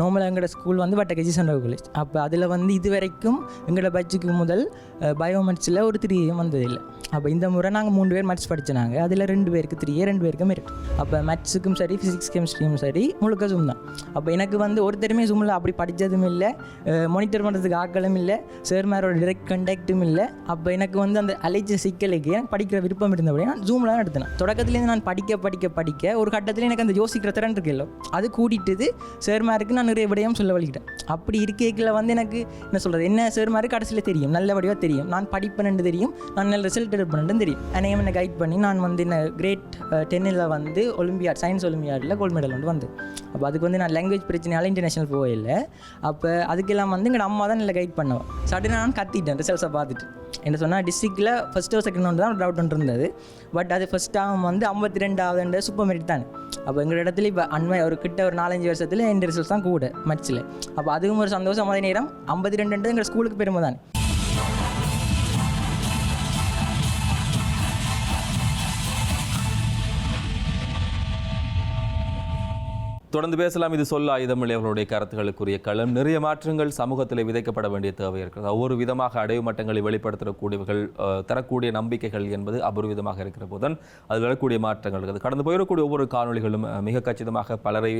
நார்மலாக எங்களோட ஸ்கூல் வந்து வட்டக்கச்சி சென்ட்ரல் காலேஜ் அப்போ அதில் வந்து இது வரைக்கும் எங்களோட பட்ஜுக்கு முதல் பயோமெட்ஸில் ஒரு த்ரீ வந்ததில்லை. அப்போ இந்த முறை நாங்கள் மூணு பேர் மேட்ச் படிச்சினாங்க அதில் ரெண்டு பேருக்கு த்ரீ ரெண்டு பேருக்கு மெரிட் அப்போ மேத்ஸுக்கும் சரி ஃபிசிக்ஸ் கெமிஸ்ட்ரியும் சரி முழுக்க ஜூம் தான். அப்போ எனக்கு வந்து ஒருத்தருமே ஜூமில் அப்படி படித்ததும் இல்லை மானிட்டர் பண்ணுறதுக்கு ஆக்களும் இல்லை சேர்மாரோட டிரெக்ட் கண்டக்ட்டும் இல்லை. அப்போ எனக்கு வந்து அந்த அலைச்ச சிக்கலுக்கு எனக்கு படிக்கிற விருப்பம் இருந்தபடி நான் ஜூமில் தான் எடுத்தேன் தொடக்கத்துலேருந்து நான் படிக்க படிக்க படிக்க ஒரு கட்டத்தில் எனக்கு அந்த யோசிக்கிற திறன் இருக்குல்ல அது கூட்டிட்டு சேர்மாருக்கு நான் நிறைய விடயம் சொல்ல வழிக்கிட்டேன் அப்படி இருக்கையில் வந்து எனக்கு என்ன சொல்கிறது என்ன சேர்மாருக்கு கடைசியில் தெரியும். நல்லபடியாக தெரியும். நான் படிப்பேன்னு தெரியும். நான் நல்ல ரிசல்ட் எடுப்பேன்னு தெரியும். அனைவன் என்னை கைட் பண்ணி நான் வந்து என்ன கிரேட் டென்னில் வந்து ஒலிம்பியாட் சயின்ஸ் ஒலிம்பியாடில் கோல்டு மெடல் வந்து வந்து. அப்போ அதுக்கு வந்து நான் லாங்குவேஜ் பிரச்சனையால் இன்டர்நேஷனல் போகல அப்போ அதுக்கெல்லாம் வந்து எங்கள் அம்மா தான் நல்லா கைட் பண்ணுவேன் சடனாக நான் கத்திட்டேன். ரிசல்ட்ஸை பார்த்துட்டு. என்ன சொன்னால் டிஸ்ட்ரிக்டில் ஃபஸ்ட்டு செகண்ட் தான் டவுட் ஒன்று இருந்தது. பட் அது ஃபஸ்ட் டேம் வந்து ஐம்பத்தி ரெண்டாவதுன்ற சூப்பர் மெரிட் தான். அப்போ எங்கள் இடத்துல இப்போ அண்மை ஒரு கிட்ட ஒரு நாலஞ்சு வருஷத்தில் என் ரிசல்ட்ஸ் தான் கூட. மச்சில். அப்போ அதுவும் ஒரு சந்தோஷம் அதே நேரம். ஐம்பத்தி ரெண்டுன்றது எங்கள் ஸ்கூலுக்கு பெருமை தானே. தொடர்ந்து பேசலாம். இது சொல்ல ஆயுதம் அவர்களுடைய கருத்துக்களுக்குரிய களம். நிறைய மாற்றங்கள் சமூகத்தில் விதைக்கப்பட வேண்டிய தேவை இருக்கிறது. ஒவ்வொரு விதமாக அடைவு மட்டங்களை வெளிப்படுத்தக்கூடியவர்கள் தரக்கூடிய நம்பிக்கைகள் என்பது அபூர்விதமாக இருக்கிற போதுதான் அது வரக்கூடிய மாற்றங்கள் இருக்குது. கடந்து போயிடக்கூடிய ஒவ்வொரு காணொளிகளும் மிக கச்சிதமாக பலரை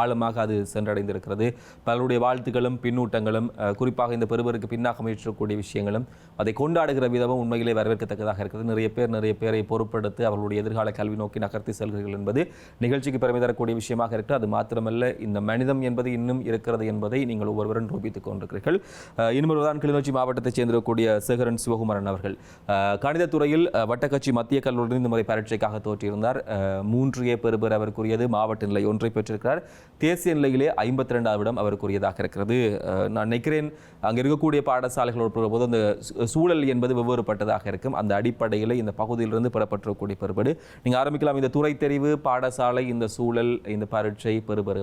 ஆழமாக அது சென்றடைந்திருக்கிறது. பலருடைய வாழ்த்துக்களும் பின்னூட்டங்களும் குறிப்பாக இந்த பெருவருக்கு பின்னாக முயற்சிக்கக்கூடிய விஷயங்களும் அதை கொண்டாடுகிற விதமும் உண்மையிலே வரவேற்கத்தக்கதாக இருக்கிறது. நிறைய பேர் நிறைய பேரை பொருட்படுத்தி அவர்களுடைய எதிர்கால கல்வி நோக்கி நகர்த்தி செல்கிறீர்கள் என்பது நிகழ்ச்சிக்கு பெருமை தரக்கூடிய விஷயமாக இருக்கிறது அது மாத்திரமல்ல இந்த மனிதம் என்பது இன்னும் இருக்கிறது என்பதை நீங்கள் ஒவ்வொருவரும் ரூபித்துக் கொண்டிருக்கிறீர்கள். இன்னொருதான் கிளிநொச்சி மாவட்டத்தைச் சேர்ந்திருக்கக்கூடிய சேகரன் சிவகுமாரன் அவர்கள். அஹ், துறையில் வட்டக்கட்சி மத்திய கல்லூரியில் இந்த முறை பரீட்சைக்காக தோற்றியிருந்தார். அஹ், மூன்று ஏ பெறுபர் அவருக்குரியது மாவட்ட நிலை ஒன்றை பெற்றிருக்கிறார். தேசிய நிலையிலே ஐம்பத்தி ரெண்டாவது இடம் அவருக்குரியதாக இருக்கிறது. நான் நினைக்கிறேன் அங்கே இருக்கக்கூடிய பாடசாலைகளோடு போது அந்த சூழல் என்பது வெவ்வேறுபட்டதாக இருக்கும். அந்த அடிப்படையில் இந்த பகுதியிலிருந்து பெறப்பட்டிருக்கக்கூடிய பெறுபடு. நீங்கள் ஆரம்பிக்கலாம் இந்த துறை தெரிவு பாடசாலை இந்த சூழல் இந்த பரீட்சை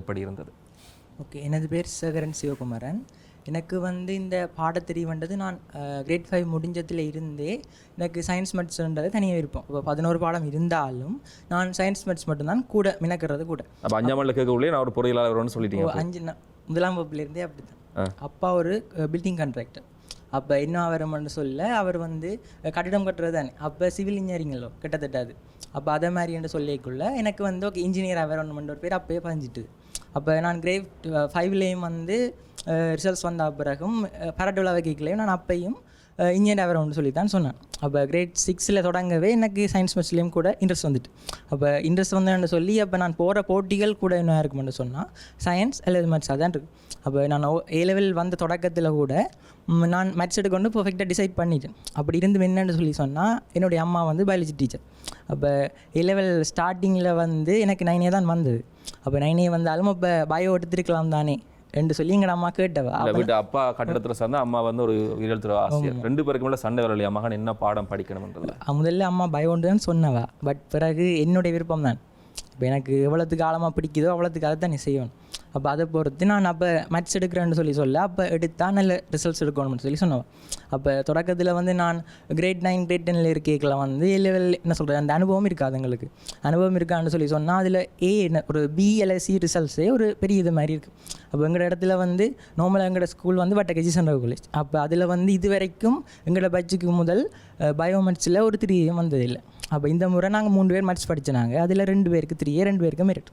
எப்படி இருந்தது. ஓகே எனது பேர் சேகரன் சிவகுமாரன். எனக்கு வந்து இந்த பாடத்தெரிவுன்றது நான் கிரேட் ஃபைவ் முடிஞ்சதில் இருந்தே எனக்கு சயின்ஸ் மேத்ஸ்ன்றது தனியாக இருப்போம் இப்போ பதினோரு பாடம் இருந்தாலும் நான் சயின்ஸ் மேத்ஸ் மட்டும்தான் கூட மினக்கிறது கூட. அப்போ அஞ்சாம் கேட்கக்குள்ளே நான் ஒரு பொறியியலாளர்னு சொல்லிட்டீங்க அஞ்சு முதலாம் வகுப்புலேருந்தே அப்படி தான் அப்பா ஒரு பில்டிங் கான்ட்ராக்டர் அப்போ என்ன வரும்னு சொல்ல அவர் வந்து கட்டிடம் கட்டுறது தானே அப்போ சிவில் இன்ஜினியரிங்களோ கிட்டத்தட்ட அது. அப்போ அதை மாதிரி என்று சொல்லிக்குள்ள எனக்கு வந்து ஓகே இன்ஜினியர் வரணுமென்ற ஒரு பேர் அப்போயே பதிஞ்சிட்டு. அப்போ நான் கிரேட் ஃபைவ்லேயும் வந்து ரிசல்ட்ஸ் வந்த பிறகும் பரட்டுலா வைக்கலையும் நான் அப்பையும் இன்ஜினியர் வரணும்னு சொல்லி தான் சொன்னேன். அப்போ கிரேட் சிக்ஸில் தொடங்கவே எனக்கு சயின்ஸ் மேத்ஸ்லேயும் கூட இன்ட்ரெஸ்ட் வந்துட்டு. அப்போ இன்ட்ரெஸ்ட் வந்தேன்னு சொல்லி அப்போ நான் போகிற போட்டிகள் கூட என்ன இருக்குமென்னு சொன்னால் சயின்ஸ் அல்லது மேத்ஸ் அதான் இருக்கு. அப்போ நான் ஏ லெவல் வந்த தொடக்கத்தில் கூட நான் மேத்ஸ் எடுக்கொண்டு பர்ஃபெக்டாக டிசைட் பண்ணிட்டேன். அப்படி இருந்து என்னன்னு சொல்லி சொன்னால் என்னுடைய அம்மா வந்து பயாலஜி டீச்சர் அப்போ ஏ லெவல் ஸ்டார்டிங்கில் வந்து எனக்கு நைனே தான் வந்தது. அப்போ நைனே வந்தாலும் அப்போ பயோ எடுத்திருக்கலாம் தானே என்று சொல்லி எங்கள் அம்மா கேட்டவா? வீட்டு அப்பா கட்டிடத்தில் சார்ந்தா அம்மா வந்து ஒரு உயிரெழுத்துற ஆசிரியர். ரெண்டு பேருக்கு மேலே சண்டை வரலையா? மகன் என்ன பாடம் படிக்கணும்ன்றதுல? முதல்ல அம்மா பயோண்டு தான் சொன்னவா. பட் பிறகு என்னுடைய விருப்பம் தான் இப்போ எனக்கு எவ்வளோத்துக்கு ஆழமாக பிடிக்குதோ அவ்வளோத்துக்கு அதை தான் நீ செய்யணும். அப்போ அதை பொறுத்து நான் அப்போ மேட்ச் எடுக்கிறேன்னு சொல்லி சொல்ல அப்போ எடுத்தா நல்ல ரிசல்ட்ஸ் எடுக்கணும்னு சொல்லி சொன்னோம் அப்போ தொடக்கத்தில் வந்து நான் கிரேட் நைன் கிரேட் டென்னில் இருக்கைகளை வந்து லெவல் என்ன சொல்கிறது அந்த அனுபவம் இருக்காது எங்களுக்கு. அனுபவம் இருக்கான்னு சொல்லி சொன்னால் அதில் ஏ என்ன ஒரு பிஎல்எஸ்சி ரிசல்ட்ஸே ஒரு பெரிய இது மாதிரி இருக்குது அப்போ எங்களோட இடத்துல வந்து நார்மலாக எங்களோட ஸ்கூல் வந்து வட்டகஜி சென்ட்ரல் காலேஜ் அப்போ அதில் வந்து இது வரைக்கும் எங்களோட பட்ஜுக்கு முதல் பயோமெட்ஸில் ஒரு த்ரீ வந்ததில்லை. அப்போ இந்த முறை நாங்கள் மூணு பேர் மேட்ச் படிச்சினாங்க அதில் ரெண்டு பேருக்கு த்ரீ ரெண்டு பேருக்கு மெரிட்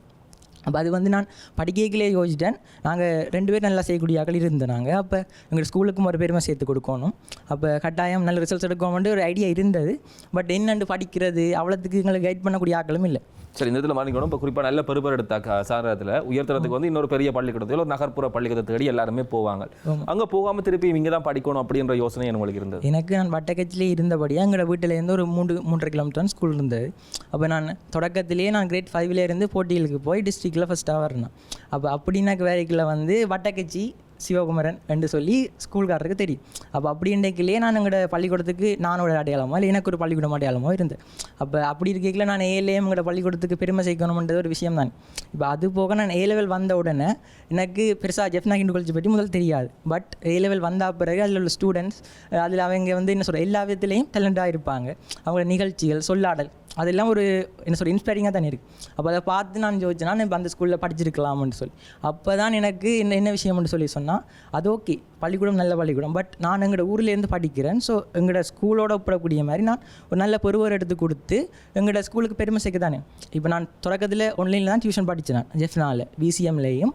அப்போ அது வந்து நான் படிக்கைகளே யோசிச்சிட்டேன். நாங்கள் ரெண்டு பேர் நல்லா செய்யக்கூடிய ஆக்கள் இருந்தோம் நாங்கள் அப்போ எங்கள் ஸ்கூலுக்கும் ஒரு பெருமை சேர்த்து கொடுக்கணும். அப்போ கட்டாயம் நல்ல ரிசல்ட்ஸ் எடுக்கணும்ட்டு ஒரு ஐடியா இருந்தது. பட் என்னென்று படிக்கிறது அவ்வளோத்துக்கு எங்களுக்கு கைட் பண்ணக்கூடிய ஆக்களும் இல்லை. சரி இந்த இதில் மாறிக்கணும் இப்போ குறிப்பாக நல்ல பெருபர் எடுத்த சாரத்தில் உயர்த்தரத்துக்கு வந்து இன்னொரு பெரிய பள்ளிக்கூடத்தில் ஒரு நகர்ப்புற பள்ளிக்கூடத்தை தேடி எல்லாருமே போவாங்க. அங்கே போகாமல் திருப்பி இங்கே தான் படிக்கணும் அப்படின்ற யோசனை உங்களுக்கு இருந்தது? எனக்கு நான் வட்டக்கச்சிலே இருந்தபடியாக எங்களோட வீட்டிலேருந்து ஒரு மூன்று மூன்றரை கிலோமீட்டர் ஸ்கூல் இருந்தது. அப்போ நான் தொடக்கத்திலேயே நான் கிரேட் ஃபைவ்ல இருந்து போட்டிகளுக்கு போய் டிஸ்ட்ரிக்டில் ஃபஸ்ட்டாக வரணும். அப்போ அப்படின்னாக்கு வேலைக்குள்ள வந்து வட்டக்கச்சி சிவகுமரன் என்று சொல்லி ஸ்கூல்காரருக்கு தெரியும். அப்போ அப்படி இன்றைக்கிலே நான் எங்களோட பள்ளிக்கூடத்துக்கு நானோட அடையாளமோ இல்லை எனக்கு ஒரு பள்ளிக்கூடம் அடையாளமோ இருந்தேன் அப்போ அப்படி இருக்கையில் நான் ஏலேயும் எங்களோட பள்ளிக்கூடத்துக்கு பெருமை சேர்க்கணும்ன்றது ஒரு விஷயம் தான். இப்போ அது போக நான் ஏ லெவல் வந்த உடனே எனக்கு பெருசாக ஜெஃப்னா ஹிண்டு காலேஜ் பற்றி முதல் தெரியாது. பட் ஏ லெவல் வந்த பிறகு அதில் உள்ள ஸ்டூடெண்ட்ஸ் அதில் அவங்க வந்து என்ன சொல்கிற எல்லா விதத்துலேயும் டேலண்டாக இருப்பாங்க. அவங்களோட நிகழ்ச்சிகள் சொல்லாடல் அதெல்லாம் ஒரு என்ன சொல்ற இன்ஸ்பைரிங்காக தானே இருக்குது அப்போ அதை பார்த்து நான் ஜோதிச்சேன்னா நான் இப்போ அந்த ஸ்கூலில் படிச்சிருக்கலாம்னு சொல்லி. அப்போ தான் எனக்கு என்ன என்ன விஷயம்னு சொல்லி சொன்னால் அது ஓகே பள்ளிக்கூடம் நல்ல பள்ளிக்கூடம். பட் நான் எங்களோட ஊர்லேருந்து படிக்கிறேன். ஸோ எங்களோட ஸ்கூலோட ஒப்பிடக்கூடிய மாதிரி நான் ஒரு நல்ல பெருவர் எடுத்து கொடுத்து எங்களோட ஸ்கூலுக்கு பெருமை சேர்க்க தானே இப்போ நான் தொடக்கத்தில் ஆன்லைனில் தான் டியூஷன் படித்தேன் ஜெஃப் ஜெஃப்னாவில் விசிஎம்லேயும்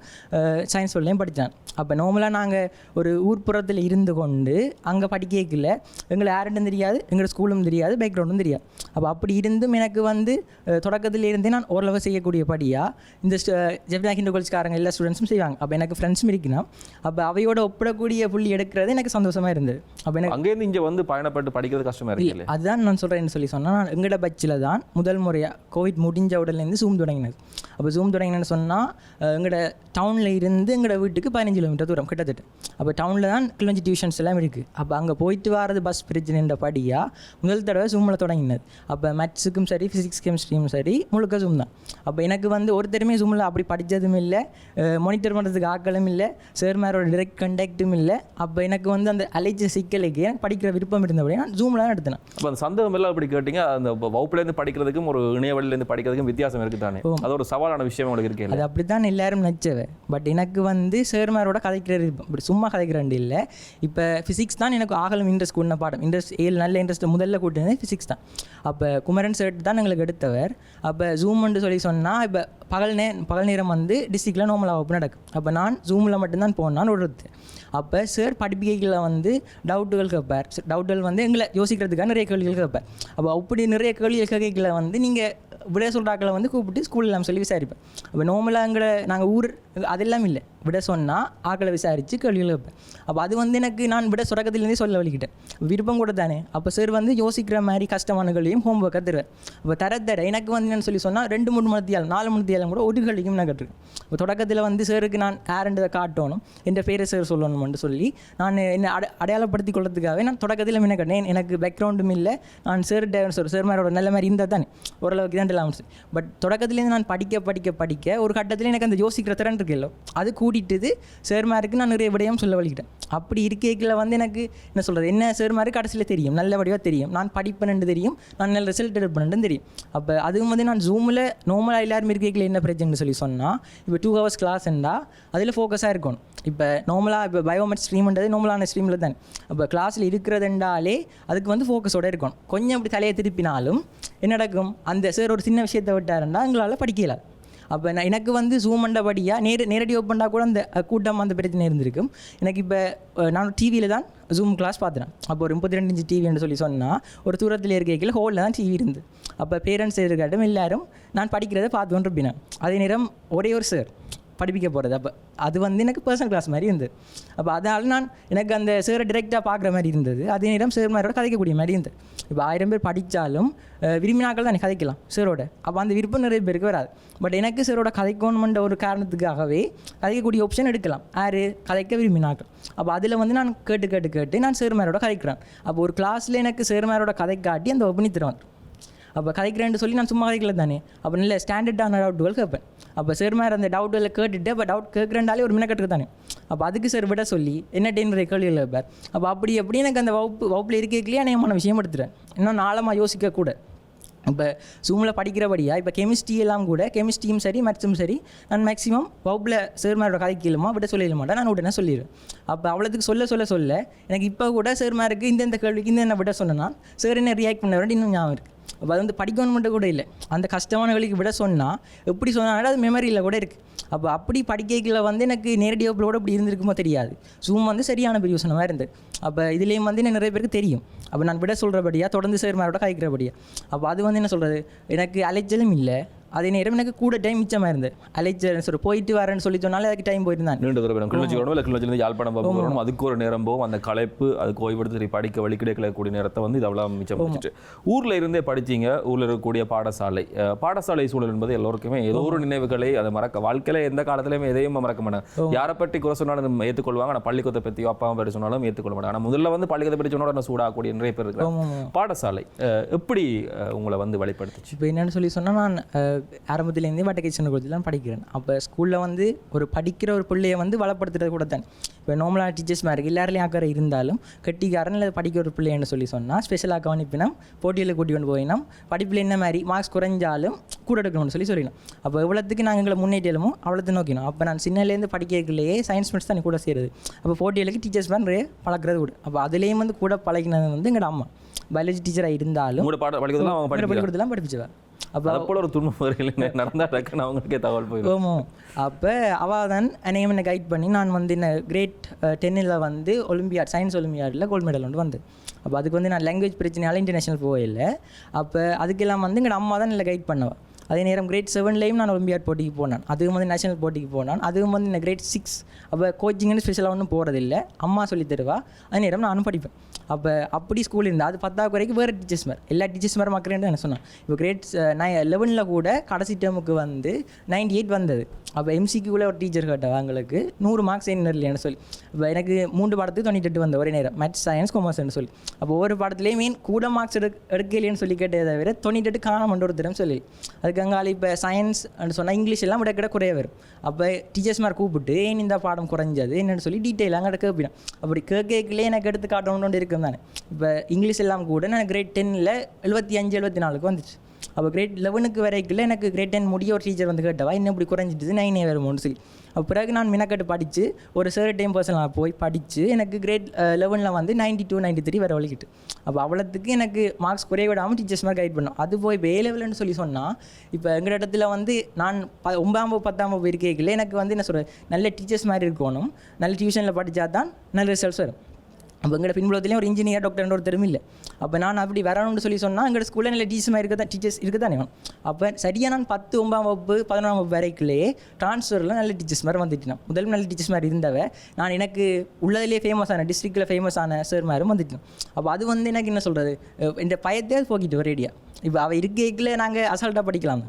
சயின்ஸ் சொல்லையும் படித்தேன் அப்போ நார்மலாக நாங்கள் ஒரு ஊர்ப்புறத்தில் இருந்து கொண்டு அங்கே படிக்கல எங்களை யாருன்னு தெரியாது எங்களோட ஸ்கூலும் தெரியாது பேக்ரவுண்டும் தெரியாது. அப்போ அப்படி இருந்தும் எனக்கு வந்து தொடக்கத்தில் இருந்தே நான் ஓரளவு செய்யக்கூடிய படியாக இந்த ஜெஃப்னா ஹிந்து காலேஜ்காரங்க எல்லா ஸ்டூடெண்ட்ஸும் செய்வாங்க. அப்போ எனக்கு ஃப்ரெண்ட்ஸும் இருக்கணும் அப்போ அவையோட ஒப்பிடக்கூடிய புள்ளி எடுக்கிறது எனக்கு சந்தோஷமாக இருந்தது. அப்போ எனக்கு அங்கேருந்து இங்க வந்து பயணப்பட்டு படிக்கிறது கஷ்டமா இருக்குல்ல அதுதான் நான் சொல்கிறேன்னு சொல்லி சொன்னால் நான் எங்களோட பட்சில் தான் முதல் முறையாக கோவிட் முடிஞ்ச உடனேருந்து ஜூம் தொடங்கினது. அப்போ ஜூம் தொடங்கினேன்னு சொன்னால் எங்களோட டவுனில் இருந்து எங்களோட வீட்டுக்கு பதினஞ்சு கிலோமீட்டர் தூரம் கிட்டத்தட்ட. அப்போ டவுனில் தான் கிலோமீட்டர் டியூஷன்ஸ் எல்லாம் இருக்குது அப்போ அங்கே போயிட்டு வரது பஸ் பிரச்சனைன்ற படியாக முதல் தடவை ஜூமில் தொடங்கினது. அப்போ மேத்ஸுக்கும் சரி ஃபிசிக்ஸ் கெமிஸ்ட்ரியும் சரி முழுக்க ஜூம் தான். அப்போ எனக்கு வந்து ஒருத்தருமே ஜூமில் அப்படி படித்ததும் இல்லை மானிட்டர் பண்ணுறதுக்கு ஆக்களும் இல்லை சேர்மாரோட டிரெக்ட் கண்டக்ட்டும் இல்லை. அப்போ எனக்கு வந்து அந்த அலைச்ச சிக்கலுக்கு எனக்கு படிக்கிற விருப்பம் இருந்தபடியே நான் ஜூமில் தான் எடுத்தேன் அப்போ அந்த சந்தேகம் எல்லாம் அப்படி கேட்டீங்க? அந்த வகுப்புலேருந்து படிக்கிறதுக்கும் ஒரு இணையவழியிலேருந்து படிக்கிறதுக்கும் வித்தியாசம் இருக்கு தானே. அது ஒரு சவாலான விஷயம் உங்களுக்கு இருக்கே அது அப்படி தான் எல்லாரும் நினச்சவ. பட் எனக்கு வந்து சேர்மாரோட கதைக்கிற விருப்பம். இப்படி சும்மா கதைக்கிறேன் இல்லை. இப்போ ஃபிசிக்ஸ் தான் எனக்கு ஆகலும் இன்ட்ரெஸ்ட் கூடின பாடம். இன்ட்ரெஸ்ட் ஏழு நல்ல இன்ட்ரெஸ்ட் முதல்ல கூட்டினது ஃபிசிக்ஸ் தான். அப்போ குமரன் சார் தான் எங்களுக்கு எடுத்தவர். அப்போ ஜூம்னு சொல்லி சொன்னால் இப்போ பகல் நே பகல் நேரம் வந்து டிஸ்ட்ரிக்டில் நார்மலாக வகுப்பு நடக்கும். அப்போ நான் ஜூமில் மட்டும்தான் போனான்னு விடுறது. அப்போ சார் படிப்பிக்கைகளில் வந்து டவுட்டுகள் கேட்பார் டவுட்டுகள் வந்து எங்களை யோசிக்கிறதுக்காக நிறைய கேள்விகள் கேட்பார். அப்போ அப்படி நிறைய கேள்விகள் கேட்கல வந்து நீங்கள் விட சொல்கிறாக்களை வந்து கூப்பிட்டு ஸ்கூலில் நம்ம சொல்லி விசாரிப்பேன் அப்போ நோமலாங்கிற நாங்கள் ஊர் அதெல்லாம் இல்லை. விட சொன்னால் ஆக்களை விசாரித்து கேள்விகள் வைப்பேன் அப்போ அது வந்து எனக்கு நான் விட சுரக்கத்துலேருந்தே சொல்ல வலிக்கிட்டேன். விருப்பம் கூட தானே. அப்போ சார் வந்து யோசிக்கிற மாதிரி கஷ்டமான கேள்வியும் ஹோம் ஒர்க்காக தருவேன் இப்போ தர தர எனக்கு வந்து என்னென்னு சொல்லி சொன்னால் ரெண்டு மூணு மணித்தியாலும் நாலு மணித்தியாலும் கூட ஒரு கேள்விக்கும் நான் கற்றுருக்கேன் இப்போ தொடக்கத்தில் வந்து சருக்கு நான் யாருன்றதை காட்டணும். என் பேரை சார் சொல்லணும்னு சொல்லி நான் என்னை அட அடையாளப்படுத்தி கொள்றதுக்காகவே நான் தொடக்கத்தில் என்ன கட்டேன். எனக்கு பேக்ரவுண்டும் இல்லை. நான் சார் சார் சார் மேரோட நல்ல மாதிரி இருந்தால் தானே. ஓரளவுக்கு தான் இல்லாமல் பட் தொடக்கத்துலேருந்து நான் படிக்க படிக்க படிக்க ஒரு கட்டத்தில் எனக்கு அந்த யோசிக்கிற திறன் இருக்குல்ல அது கூட்டிட்டுது சேர்மாருக்கு நான் நிறைய விடயம் சொல்ல வலிக்கிட்டேன் அப்படி இருக்கேக்கில் வந்து எனக்கு என்ன சொல்கிறது என்ன சேர்மாரு கடைசியில் தெரியும். நல்ல வடிவாக தெரியும். நான் படிப்பேன்னு தெரியும். நான் நல்ல ரிசல்ட் எடுப்பேன்னு தெரியும். அப்போ அதுவும் வந்து நான் ஜூமில் நார்மலாக எல்லாரும் இருக்கேக்கில் என்ன பிரச்சனைன்னு சொல்லி சொன்னால் இப்போ டூ ஹவர்ஸ் கிளாஸ்ண்டா அதில் ஃபோக்கஸாக இருக்கணும். இப்போ நார்மலாக இப்போ பயோமெட் ஸ்ட்ரீம்ன்றது நார்மலான ஸ்ட்ரீமில் தானே. அப்போ கிளாஸில் இருக்கிறதுண்டாலே அதுக்கு வந்து ஃபோக்கஸோட இருக்கணும். கொஞ்சம் அப்படி தலையை திருப்பினாலும் என்ன நடக்கும்? அந்த சார் ஒரு சின்ன விஷயத்தை விட்டாருண்டா எங்களால் படிக்கல அப்போ நான் எனக்கு வந்து ஜூம் பண்ணபடியாக நேர நேரடி ஓப்பன்டாக கூட அந்த கூட்டம் அந்த பிரச்சனை இருந்திருக்கும். எனக்கு இப்போ நான் டிவியில் தான் ஜூம் கிளாஸ் பார்த்துறேன் அப்போ ஒரு முப்பத்தி ரெண்டு இன்ச்சு டிவின்னு சொல்லி சொன்னால் ஒரு தூரத்தில் இருக்கையில் ஹோலில் தான் டிவி இருந்து அப்போ பேரண்ட்ஸ் இருக்கட்டும் எல்லாரும் நான் படிக்கிறதை பார்த்து கொண்டு அதே நேரம் ஒரே ஒரு சார் படிப்பிக்க போகிறது அப்போ அது வந்து எனக்கு பர்சனல் கிளாஸ் மாதிரி இருந்தது அப்போ அதனால் நான் எனக்கு அந்த சேரை டிரெக்டாக பார்க்குற மாதிரி இருந்தது. அதே நேரம் சேர் மாதிரியோட கதைக்கக்கூடிய மாதிரி இருந்தது இப்போ ஆயிரம் பேர் படித்தாலும் விரும்பினாக்கள் தான் கதைக்கலாம் சேரோட அப்போ அந்த விருப்பம் நிறைய பேருக்கு வராது. பட் எனக்கு சேரோட கதைக்கணுமென்ற ஒரு காரணத்துக்காகவே கதைக்கக்கூடிய ஆப்ஷன் எடுக்கலாம். யார்? கதைக்க விரும்பினாக்கள். அப்போ அதில் வந்து நான் கேட்டு கேட்டு கேட்டு நான் சேர்மாரோட கதைக்கிறேன். அப்போ ஒரு கிளாஸில் எனக்கு சேர்மாரோட கதை காட்டி அந்த ஒப்பனி தருவான் அப்போ கதைக்கிறேன்னு சொல்லி நான் சும்மா கதைக்கல தானே? அப்போ நல்ல ஸ்டாண்டர்டான டவுட்டுகள் கேட்பேன். அப்போ சார் மாதிரி அந்த டவுட்டுகளை கேட்டுட்டு அப்போ டவுட் கேட்குறேன்டாலே ஒரு மினக்கட்டு தானே? அப்போ அதுக்கு சார் விட சொல்லி என்ன டென்னுடைய கேள்விகள் கேட்பார் அப்போ அப்படி எப்படி எனக்கு அந்த வகுப்பு வகுப்பில் இருக்கலையே அநேகமான விஷயம் எடுத்துட்டேன் இன்னும் நாளமாக யோசிக்க கூட. இப்போ ஜூமில் படிக்கிறபடியா இப்போ கெமிஸ்ட்ரி எல்லாம் கூட கெமிஸ்ட்ரியும் சரி மேக்ஸும் சரி நான் மேக்ஸிமம் வகுப்பில் சேர்மாரோட கதை கீழமா விட சொல்லிட மாட்டேன் நான் உடனே சொல்லிடுவேன். அப்போ அவ்வளோத்துக்கு சொல்ல சொல்ல சொல்ல எனக்கு இப்போ கூட சேர்மாருக்கு இந்தந்த கேள்விக்கு இந்த என்ன விட சொன்னால் சார் என்ன ரியாக்ட் பண்ண வேண்டிய இன்னும் ஞாபகம் இருக்குது அது வந்து படிக்கணும் மட்டும் கூட இல்லை. அந்த கஷ்டமான வழிக்கு விட சொன்னால் எப்படி சொன்னாலும் அது மெமரியில் கூட இருக்குது அப்போ அப்படி படிக்கைகளை வந்து எனக்கு நேரடி வகுப்பில் கூட இப்படி இருந்திருக்குமோ தெரியாது. ஜூம் வந்து சரியான பெரிய யோசனமாக இருந்தது. அப்போ இதுலேயும் வந்து எனக்கு நிறைய பேருக்கு தெரியும். அப்போ நான் விட சொல்கிறபடியா தொடர்ந்து சேர்மாரோட காய்க்கிறபடியா அப்போ அது வந்து என்ன சொல்கிறது எனக்கு அலைச்சலும் இல்லை. அதே நேரம் எனக்கு கூட டைம் மிச்சமாக இருந்தது. அலைச்சல் சொல்ற போயிட்டு வரேன்னு சொல்லி சொன்னாலே அதுக்கு டைம் போயிருந்தேன். நீண்ட தூரம் வேணும் கிளிநொச்சி வரணும் இல்லை கிளிநொச்சிலேருந்து யாழ்ப்பாணம் வரணும் அதுக்கு ஒரு நேரம் போகும். அந்த களைப்பு அதுக்கு ஓய்வெடுத்து சரி படிக்க வழி கிடைக்கக்கூடிய நேரத்தை வந்து இது அவ்வளோ மிச்சம் முடிச்சிட்டு ஊரில் இருந்தே படிச்சீங்க. ஊரில் இருக்கக்கூடிய பாடசாலை. பாடசாலை சூழல் என்பது எல்லோருக்குமே ஏதோ ஒரு நினைவுகளை அதை மறக்க வாழ்க்கையில எந்த காலத்திலையுமே எதையும் மறக்க மாட்டாங்க. யாரை பற்றி குறை சொன்னாலும் ஏற்றுக்கொள்வாங்க ஆனால் பள்ளிக்கூடத்தை பற்றியோ அப்பா பற்றி சொன்னாலும் ஏற்றுக்கொள்ள மாட்டாங்க. ஆனால் முதல்ல வந்து பள்ளிக்கூடத்தை பற்றி என்ன சூடாகக்கூடிய நிறைய பேர் இருக்கிறாங்க. பாடசாலை எப்படி உங்களை வந்து வழிபடுத்துச்சு இப்போ என்னென்னு சொல்லி சொன்னால் நான் ஆரம்பத்துலேருந்தே வட்டக்கேசன் கோலத்தில் தான் படிக்கிறேன். அப்போ ஸ்கூலில் வந்து ஒரு படிக்கிற ஒரு பிள்ளையை வந்து வளப்படுத்துறது கூட தான். இப்போ நார்மலான டீச்சர்ஸ் மாதிரி எல்லாருலேயும் அக்கறை இருந்தாலும் கெட்டிக்காரன் இல்லை படிக்கிற ஒரு பிள்ளைன்னு சொல்லி சொன்னால் ஸ்பெஷலாக கவனிப்பினம் போட்டியில் கூட்டி கொண்டு போயினோம். படிப்பில் என்ன மாதிரி மார்க்ஸ் குறைஞ்சாலும் கூட எடுக்கணும்னு சொல்லி சொல்லிடணும் அப்போ எவ்வளோத்துக்கு நாங்கள் எங்களை முன்னேற்றலுமோ அவ்வளோத்து நோக்கணும் அப்போ நான் சின்னலேருந்து படிக்கிறதுலேயே சயின்ஸ் மிட்ஸ் தான் கூட செய்கிறது அப்போ போட்டிகளுக்கு டீச்சர்ஸ் மாதிரி பழக்கிறது கூட அப்போ அதுலேயும் வந்து கூட பழகினது வந்து எங்களோட அம்மா. பயாலஜி டீச்சராக இருந்தாலும் படிக்கிறதுலாம் படிப்பிச்சவா அப்போ அதை போல ஒரு துன்பம் வரையில் நடந்தா டக்குன்னு அவங்களுக்கே தகவல் போயிடும். ஓமோ. அப்போ அவள் தான் என்னையும் என்னை கைட் பண்ணி நான் வந்து என்ன கிரேட் டென்னில் வந்து ஒலிம்பியாட் சயின்ஸ் ஒலிம்பியாடில் கோல்டு மெடல் வந்து வந்து அப்போ அதுக்கு வந்து நான் லாங்குவேஜ் பிரச்சனையால இன்டர்நேஷனல் போகல. அப்போ அதுக்கெல்லாம் வந்து எங்கள் அம்மா தான் இல்லை கைட் பண்ணவா. அதே நேரம் கிரேட் செவன்லேயும் நான் ஒலிம்பியாட் போட்டிக்கு போனேன். அதுவும் வந்து நேஷனல் போட்டிக்கு போனான். அதுவும் வந்து இந்த கிரேட் சிக்ஸ் அப்போ கோச்சிங்னு ஸ்பெஷலாக ஒன்றும் போகிறதில்ல அம்மா சொல்லி தருவா. அதே நேரம் நானும் படிப்பேன். அப்போ அப்படி ஸ்கூல் இருந்தால் அது பத்தாவது வரைக்கும் வேறு டீச்சர்ஸ் மாதிரி எல்லா டீச்சர்ஸ் மாதிரி மக்களேன்னு என்ன சொன்னேன். இப்போ கிரேட் நான் லெவனில் கூட கடைசி டேமுக்கு வந்து நைன்டி எயிட் வந்தது. அப்போ எம்சிக்குள்ளே ஒரு டீச்சர் கேட்டவா எங்களுக்கு நூறு மார்க்ஸ் என்ன இல்லையான்னு சொல்லி. இப்போ எனக்கு மூன்று படத்துக்கு தொண்ணூத்தெட்டு வந்த ஒரே நேரம். மேத்ஸ் சயின்ஸ் காமர்ஸ்னு சொல்லி. அப்போ ஒவ்வொரு படத்துலேயும் மீன் கூட மார்க்ஸ் எடுக்க எடுக்கலையேன்னு சொல்லி கேட்டதை தவிர தொண்ணூத்தெட்டு காணாமன்ற ஒரு தினம் சொல்லி. அதுக்கு அங்கால இப்போ சயின்ஸ் சொன்னால் இங்கிலீஷ் எல்லாம் விட கிட குறைய வரும். அப்போ டீச்சர்ஸ் மாதிரி கூப்பிட்டு ஏன் இந்த பாடம் குறைஞ்சது என்னென்னு சொல்லி டீட்டெயில் அங்கே கேட்பிடும் அப்படி கேட்கலே எனக்கு எடுத்து காட்டணும்னு இருக்கும் தானே இப்போ இங்கிலீஷ் எல்லாம் கூட நான் கிரேட் டென்னில் எழுபத்தி அஞ்சு எழுபத்தி நாலுக்கு வந்துச்சு. அப்போ கிரேட் லெவனுக்கு வரைக்கும் எனக்கு கிரேட் டென் முடிய ஒரு டீச்சர் வந்து கேட்டவா இன்னும் இப்படி குறைஞ்சிட்டு நைனே வருமோன்னு சொல்லி. அப்போ பிறகு நான் மினக்கட்டு படித்து ஒரு சர்ட் டைம் பர்சனாக போய் படித்து எனக்கு கிரேட் லெவனில் வந்து நைன்டி டூ நைன்டி த்ரீ வர வலிக்கிட்டு அப்போ அவ்வளோத்துக்கு எனக்கு மார்க்ஸ் குறைய விடாமல் டீச்சர்ஸ் மாதிரி கைட் பண்ணோம். அது போய் இப்போ ஏ லெவல்னு சொல்லி சொன்னால் இப்போ எங்கள் இடத்துல வந்து நான் ப ஒன்பதாம் பத்தாம் வகுப்பு இருக்கையில் எனக்கு வந்து என்ன சொல்கிறேன் நல்ல டீச்சர்ஸ் மாதிரி இருக்கணும். நல்ல டியூஷனில் படித்தா தான் நல்ல ரிசல்ட்ஸ் வரும். அப்போ எங்களோட பின்புலத்துலேயும் ஒரு இன்ஜினியர் டாக்டர்ன்ற ஒருத்தரும் இல்லை. அப்போ நான் அப்படி வரணும்னு சொல்லி சொன்னால் எங்களோட ஸ்கூலில் நல்ல டீச்சர்ஸ் இருக்க தான் டீச்சர்ஸ் இருக்க தானே வேணும். அப்போ சரியாக நான் பத்து ஒன்பதாம் வகுப்பு பதினொன்றாம் வகுப்பு வரைக்குள்ளேயே ட்ரான்ஸ்ஃபரில் நல்ல டீச்சர்ஸ் மாதிரி வந்துட்டேன். முதல்ல நல்ல டீச்சர்ஸ் மாதிரி இருந்தவ நான் எனக்கு உள்ளதுலேயே ஃபேமஸான டிஸ்ட்ரிக்டில் ஃபேமஸான சார் மாதிரி வந்துட்டேன். அப்போ அது வந்து எனக்கு என்ன சொல்கிறது இந்த பயத்தே போக்கிட்டு ஒரேடியா இப்போ அவள் இருக்கைக்குள்ளே நாங்கள் அசால்ட்டாக படிக்கலாம்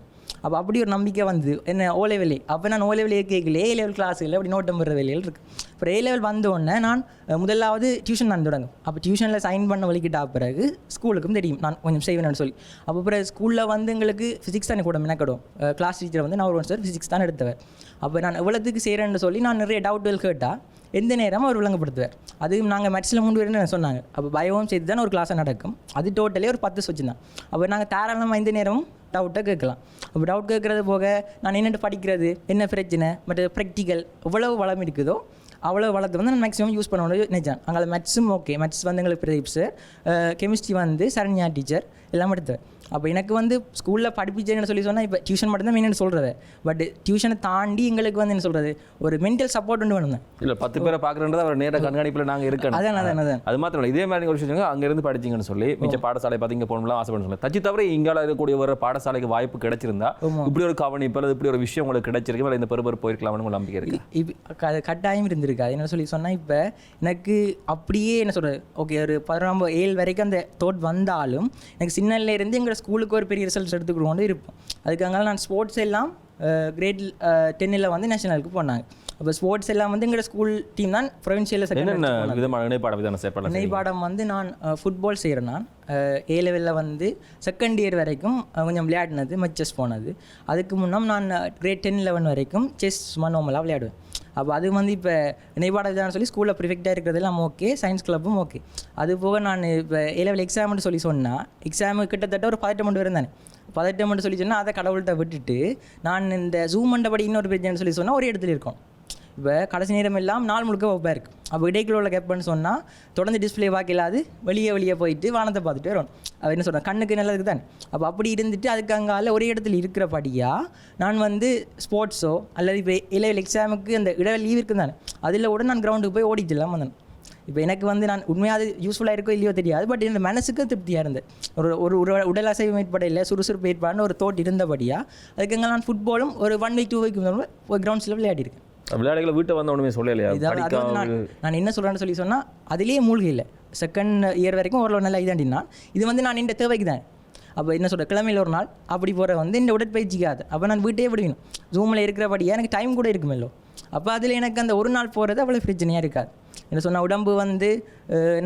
அப்போ அப்படி ஒரு நம்பிக்கை வந்து என்ன ஓ லெவலே அப்போ நான் ஓ லெவலே கேட்கல. ஏ லெவல் கிளாஸில் அப்படி நோட்டம் பெற வேலையில் இருக்குது அப்புறம் ஏ லெவல் வந்த உடனே நான் முதலாவது டியூஷன் நான் தொடங்கும் அப்போ டியூஷனில் சைன் பண்ண வலிக்கிட்டா பிறகு ஸ்கூலுக்கும் தெரியும். நான் கொஞ்சம் செய்வேன்னு சொல்லி. அப்போ பிறகு ஸ்கூலில் வந்து எங்களுக்கு ஃபிசிக்ஸ் தானே கூட மினக்கடும். கிளாஸ் டீச்சர் வந்து நான் ஒரு சார் ஃபிசிக்ஸ் தான் எடுத்தவர் அப்போ நான் எவ்வளோத்துக்கு செய்கிறேன்னு சொல்லி நான் நிறைய டவுட்டுகள் கேட்டால் எந்த நேரமும் அவர் விளங்கப்படுத்துவார். அதுவும் நாங்கள் மேட்ச்சில் மூணு பேர்னு சொன்னாங்க. அப்போ பயோவும் சேர்த்து தான் ஒரு கிளாஸாக நடக்கும். அது டோட்டலே ஒரு பத்து சொச்சு தான். அப்போ நாங்கள் தாராளமாக எந்த நேரமும் டவுட்டை கேட்கலாம். அப்போ டவுட் கேட்குறது போக நான் என்னென்ன படிக்கிறது என்ன பிரச்சனை பட் ப்ராக்டிக்கல் எவ்வளவு வளம் இருக்குதோ அவ்வளோ வளத்தை வந்து நான் மேக்ஸிமம் யூஸ் பண்ணணும் நினைச்சேன் அங்கே மேத்ஸும் ஓகே மேத்ஸ் வந்து எங்களுக்கு பிரதீப் சார் கெமிஸ்ட்ரி வந்து சரண்யா டீச்சர் எல்லாம் எடுத்தேன் அப்போ எனக்கு வந்து ஸ்கூலில் படிப்பிச்சேன்னு சொல்லி சொன்னால் இப்போ டியூஷன் மட்டும் தான் மெயின்னு சொல்கிறது பட் டியூஷனை தாண்டி எங்களுக்கு வந்து என்ன சொல்கிறது ஒரு மென்டல் சப்போர்ட் ஒன்று வேணும் இல்ல பத்து பேரை பார்க்குறது அவர் நேர கண்காணிப்புல நாங்க இருக்கணும். அதான் அதான் அதான். அது மாத்திரம் இல்லை இதே மாதிரி ஒரு விஷயம் சொன்னீங்க, அங்க இருந்து படிச்சீங்கன்னு சொல்லி மிச்ச பாடசாலை பார்த்து இங்க போகணும்லாம் ஆசைப்படுன்னு சொல்லி தச்சு தவிர இங்கால இருக்கக்கூடிய ஒரு பாடசாலைக்கு வாய்ப்பு கிடைச்சிருந்தா இப்படி ஒரு கவனிப்பு அல்லது இப்படி ஒரு விஷயம் உங்களுக்கு கிடைச்சிருக்கு இல்லை இந்த பெருபர் போயிருக்கலாம்னு உங்களுக்கு நம்பிக்கை இருக்கு? இப்போ க- கட்டாயம் இருந்திருக்கு. அது என்ன சொல்லி சொன்னால் இப்போ எனக்கு அப்படியே என்ன சொல்கிறது ஓகே ஒரு பதினொம்பது ஏழு வரைக்கும் அந்த தோட் வந்தாலும் எனக்கு சின்னல இருந்து எங்களோட ஸ்கூலுக்கு ஒரு பெரிய ரிசல்ட்ஸ் எடுத்துக்கொண்டு இருப்போம். அதுக்காக நான் ஸ்போர்ட்ஸ் எல்லாம் கிரேட் டென்னில் வந்து நேஷனலுக்கு போனாங்க. அப்போ ஸ்போர்ட்ஸ் எல்லாம் வந்து எங்களோட ஸ்கூல் டீம் தான் ப்ரொவின்ஷியலில் செகண்ட் விதமான இணைப்பாட விதான செயற்பாடு நெய் பாடம் வந்து நான் ஃபுட்பால் செய்கிறேன் நான். ஏ லெவலில் வந்து செகண்ட் இயர் வரைக்கும் கொஞ்சம் விளையாடினது செஸ் போனது. அதுக்கு முன்னம் நான் கிரேட் டென் லெவன் வரைக்கும் செஸ் சும்மா நார்மலாக விளையாடுவேன். அப்போ அது வந்து இப்போ நெய்பாட விதானம் சொல்லி ஸ்கூலில் ப்ரிஃபெக்டாக இருக்கிறதெல்லாம் ஓகே சயின்ஸ் கிளப்பும் ஓகே அது போக நான் இப்போ ஏ லெவல் எக்ஸாம்னு சொல்லி சொன்னால் எக்ஸாமு கிட்டத்தட்ட ஒரு பதினெட்டு மணி வரும் தானே. பதினெட்டு மணி சொல்லி சொன்னால் அதை கடவுள்கிட்ட விட்டுட்டு நான் இந்த ஜூம் மண்டபடி இன்னொரு பிரச்சனை சொல்லி சொன்னால் ஒரு இடத்துல இருக்கும். இப்போ கடைசி நேரம் எல்லாம் நாள் முழுக்க வைப்பாக இருக்குது அப்போ இடைக்குள்ள உள்ள கேப்னு சொன்னால் தொடர்ந்து டிஸ்பிளே இல்லாது வெளியே வெளியே போயிட்டு வானத்தை பார்த்துட்டு வரும். அவர் என்ன சொல்கிறேன் கண்ணுக்கு நல்லதுக்கு தான் அப்போ அப்படி இருந்துட்டு அதுக்கு அங்கால ஒரே இடத்துல இருக்கிறபடியாக நான் வந்து ஸ்போர்ட்ஸோ அல்லது இப்போ இளையல் எக்ஸாமுக்கு அந்த இடைவெளி லீவ் இருக்குது தானே அதில் கூட நான் கிரவுண்டுக்கு போய் ஓடிட்டுலாம் வந்தேன். இப்போ எனக்கு வந்து நான் உண்மையாக அது யூஸ்ஃபுல்லாக இருக்கோ இல்லையோ தெரியாது பட் இந்த மனசுக்கு திருப்தியாக இருந்தது. ஒரு ஒரு உட- உடல் அசைவு இல்லை சுறுசுறுப்பு ஏற்பாடுன்னு ஒரு தோட் இருந்தபடியாக அதுக்கு நான் ஃபுட்பாலும் ஒரு ஒன் வீக் டூ வீக் ஒரு கிரவுண்ட்ஸில் விளையாடிருக்கேன். விளையாடுகளை வீட்டை வந்த ஒன்றுமே சொல்லலையா? நான் என்ன சொல்கிறேன்னு சொல்லி சொன்னால் அதிலேயே மூழ்கி இல்லை. செகண்ட் இயர் வரைக்கும் ஓரளவு நல்லா இதாண்டினா இது வந்து நான் இந்த தேவைக்கு தான். அப்போ என்ன சொல்கிற கிழமையில் ஒரு நாள் அப்படி போகிற வந்து இந்த உடற்பயிற்சிக்காது. அப்போ நான் வீட்டே விடுவேன் ஜூமில் இருக்கிறபடியாக எனக்கு டைம் கூட இருக்குமல்லோ அப்போ அதில் எனக்கு அந்த ஒரு நாள் போகிறது அவ்வளோ பிரச்சனையாக இருக்காது. என்ன சொன்னால் உடம்பு வந்து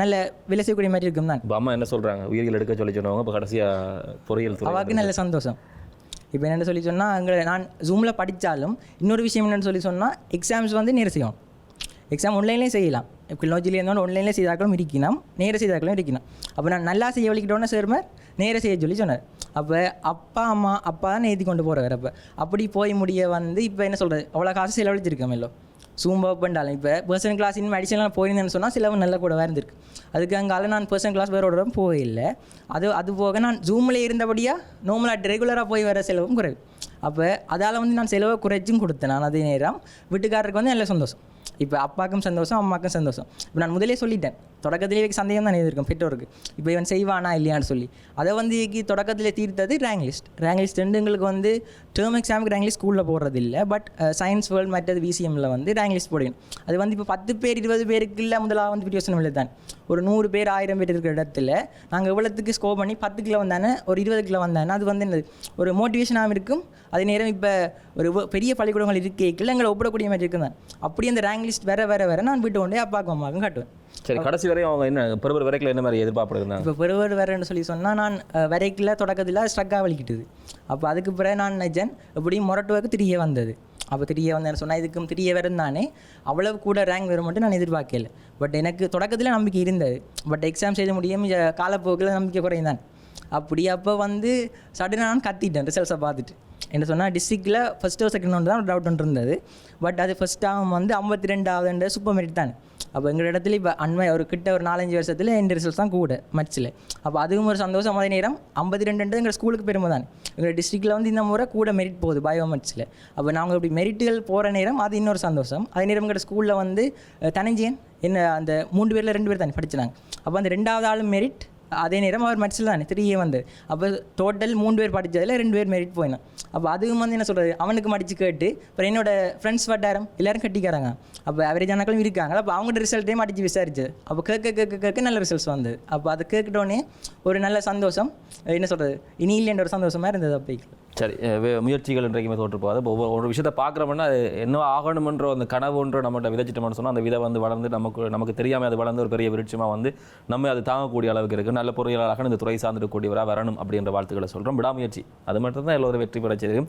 நல்ல விலை செய்யக்கூடிய மாதிரி இருக்கும் தான் அம்மா என்ன சொல்றாங்க? உயிரியல் எடுக்க சொல்லி சொன்னவங்க இப்போ கடைசியா பொறியியல் துறை அவாக்கு நல்ல சந்தோஷம். இப்போ என்னென்னு சொல்லி சொன்னால் எங்களை நான் ஜூமில் படித்தாலும் இன்னொரு விஷயம் என்னென்னு சொல்லி சொன்னால் எக்ஸாம்ஸ் வந்து நேரம் செய்யணும் எக்ஸாம் ஆன்லைன்லேயும் செய்யலாம். கிலோஜியில் இருந்தாலும் ஆன்லைனில் செய்தாக்களும் இருக்கணும் நேர செய்தாக்களும் இருக்கணும் அப்போ நான் நல்லா செய்ய வலிக்கிட்டோன்னு சேர்மார் நேர செய்ய சொல்லி சொன்னார். அப்போ அப்பா அம்மா அப்பா தான் ஏற்றி கொண்டு போகிறவர் அப்போ அப்படி போய் முடிய வந்து இப்போ என்ன சொல்கிறது அவ்வளோ காசு செலவழிச்சிருக்கோம் எல்லோ சூம் ஒர்க் பண்ணிட்டாலும் இப்போ பர்சனல் கிளாஸ் இன்னும் அடிஷனலாக போயிருந்தேன்னு சொன்னால் சிலவன் நல்ல கூடவே இருந்திருக்கு. அதுக்கு அங்கால நான் பர்சனல் கிளாஸ் வேறோட போயில்லை அது அது போக நான் ஜூமில் இருந்தபடியாக நார்மலாக ரெகுலராக போய் வர செலவும் குறைவு. அப்போ அதால் வந்து நான் செலவை குறைச்சும் கொடுத்தேன். நான் அதே நேரம் வீட்டுக்காரருக்கு வந்து நல்ல சந்தோஷம். இப்போ அப்பாவுக்கும் சந்தோஷம் அம்மாவுக்கும் சந்தோஷம். இப்போ நான் முதலே சொல்லிட்டேன். தொடக்கத்திலே சந்தேகம் தான் இருக்கும் பெற்றோருக்கு. இப்போ இவன் செய்வானா இல்லையான்னு சொல்லி. அதை வந்து இவருக்கு தொடக்கத்தில் தீர்த்தது ரேங்க் லிஸ்ட் ரேங்க் லிஸ்ட் ரெண்டு எங்களுக்கு வந்து டேர்ம் எக்ஸாமுக்கு ரேங்க் லிஸ்ட் ஸ்கூலில் போடுறது இல்லை பட் சயின்ஸ் வேர்ல்டு மற்றது விசிஎம்மில் வந்து ரேங்க் லிஸ்ட் போடணும். அது வந்து இப்போ பத்து பேர் இருபது பேருக்கு இல்லை முதலாக வந்து பிடிவசனம் இல்லை தான். ஒரு நூறு பேர் ஆயிரம் பேர் இருக்கிற இடத்துல நாங்கள் எவ்வளோத்துக்கு ஸ்கோர் பண்ணி பத்து கிலோ வந்தானே ஒரு இருபது கிலோ வந்தானே அது வந்து என்னது? ஒரு மோட்டிவேஷனாகவும் இருக்கும். அதே நேரம் இப்போ ஒரு பெரிய பள்ளிக்கூடங்கள் இருக்கேக்கில் எங்களை ஒப்பிடக்கூடிய மாதிரி இருக்கும் தான் அப்படி அந்த ரேங்க் லிஸ்ட் வேற வேற வேற. நான் வீட்டு கொண்டே அப்பாவுக்கும் அம்மாவுக்கும் காட்டுவேன். சரி கடைசி வரையும் அவங்க என்ன பெருவர் வரைக்கும் என்ன மாதிரி எதிர்பார்ப்படுறாங்க இப்போ பெருவர் வேறன்னு சொல்லி சொன்னால் நான் வரைக்கில் தொடக்கத்தில் ஸ்ட்ரக்காக வலிக்கிட்டுது. அப்போ அதுக்கு பிறகு நான் நினைச்சேன் எப்படியும் மொரட்டுவாக்கு திரிய வந்தது. அப்போ திரிய வந்தேன்னு சொன்னால் இதுக்கும் திரிய இருந்தானே. அவ்வளவு கூட ரேங்க் வரும் மட்டும் நான் எதிர்பார்க்கல. பட் எனக்கு தொடக்கத்தில் நம்பிக்கை இருந்தது. பட் எக்ஸாம் செய்ய முடியும் காலப்போக்கில் நம்பிக்கை குறைந்தான் அப்படி அப்போ வந்து சடனாக நான் கத்திட்டேன் ரிசல்ட்ஸை பார்த்துட்டு. என்ன சொன்னால் டிஸ்ட்ரிக்டில் ஃபஸ்ட்டோ செகண்ட் ஒன்று தான் டவுட் ஒன்று இருந்தது. பட் அது ஃபஸ்ட் டேம் வந்து ஐம்பத்தி ரெண்டாவதுன்ற சூப்பர் மெரிட் தான். அப்போ எங்கள் இடத்துல இப்போ அண்மை ஒரு கிட்ட ஒரு நாலஞ்சு வருஷத்தில் என் ரிசல்ட்ஸ் தான் கூட மச்சில் அப்போ அதுவும் ஒரு சந்தோஷம் அதே நேரம் ஐம்பத்தி ரெண்டுன்றது எங்கள் ஸ்கூலுக்கு பெருமை தான். எங்கள் டிஸ்ட்ரிக்டில் வந்து இந்த முறை கூட மெரிட் போகுது பயோ மச்சில் அப்போ நாங்கள் இப்படி மெரிட்டுகள் போகிற நேரம் அது இன்னொரு சந்தோஷம். அதே நேரம் எங்கள் ஸ்கூலில் வந்து அஹ், தனஞ்சயன் என்ன அந்த மூன்று பேரில் ரெண்டு பேர் தானே படிச்சினாங்க அப்போ அந்த ரெண்டாவது ஆளும் மெரிட் அதே நேரம் அவர் மட்சில் தானே த்ரீயே வந்து. அப்போ டோட்டல் மூணு பேர் படித்ததில் ரெண்டு பேர் மெரிட் போயினான் அப்போ அதுவும் வந்து என்ன சொல்கிறது அவனுக்கு மடித்து கேட்டு அப்புறம் என்னோட ஃப்ரெண்ட்ஸ் வட்டாரம் எல்லாரும் கட்டிக்காராங்க. அப்போ அவரேஜ் ஆனாக்களும் இருக்காங்க. அப்போ அவங்களோட ரிசல்ட்டையும் மடித்து விசாரிச்சு. அப்போ கேட்க கேட்க கேட்க நல்ல ரிசல்ட்ஸ் வந்தது. அப்போ அதை கேட்கிட்டோன்னே ஒரு நல்ல சந்தோஷம். என்ன சொல்கிறது இனி இல்லைன்ற ஒரு சந்தோஷமாக இருந்தது அப்போ சரி முயற்சிகள் இன்றைக்குமே தோற்றுப்போகாது. ஒவ்வொரு ஒரு விஷயத்தை பார்க்குறோம்னா அது என்ன ஆகணுமன்ற அந்த கனவு ஒன்று நம்மகிட்ட விதைச்சிட்டோம்னு சொன்னால் அந்த விதை வந்து வளர்ந்து நமக்கு நமக்கு தெரியாமல் அது வளர்ந்து ஒரு பெரிய விருட்சமாக வந்து நம்ம அது தாங்கக்கூடிய அளவுக்கு இருக்குது நல்ல பொறியாளராக இந்த துறை சார்ந்திருக்கக்கூடியவராக வரணும் அப்படின்ற வாழ்த்துக்களை சொல்கிறோம் விடாமுயற்சி. அது மட்டும் தான் எல்லோரும் வெற்றி பெற செய்யும்.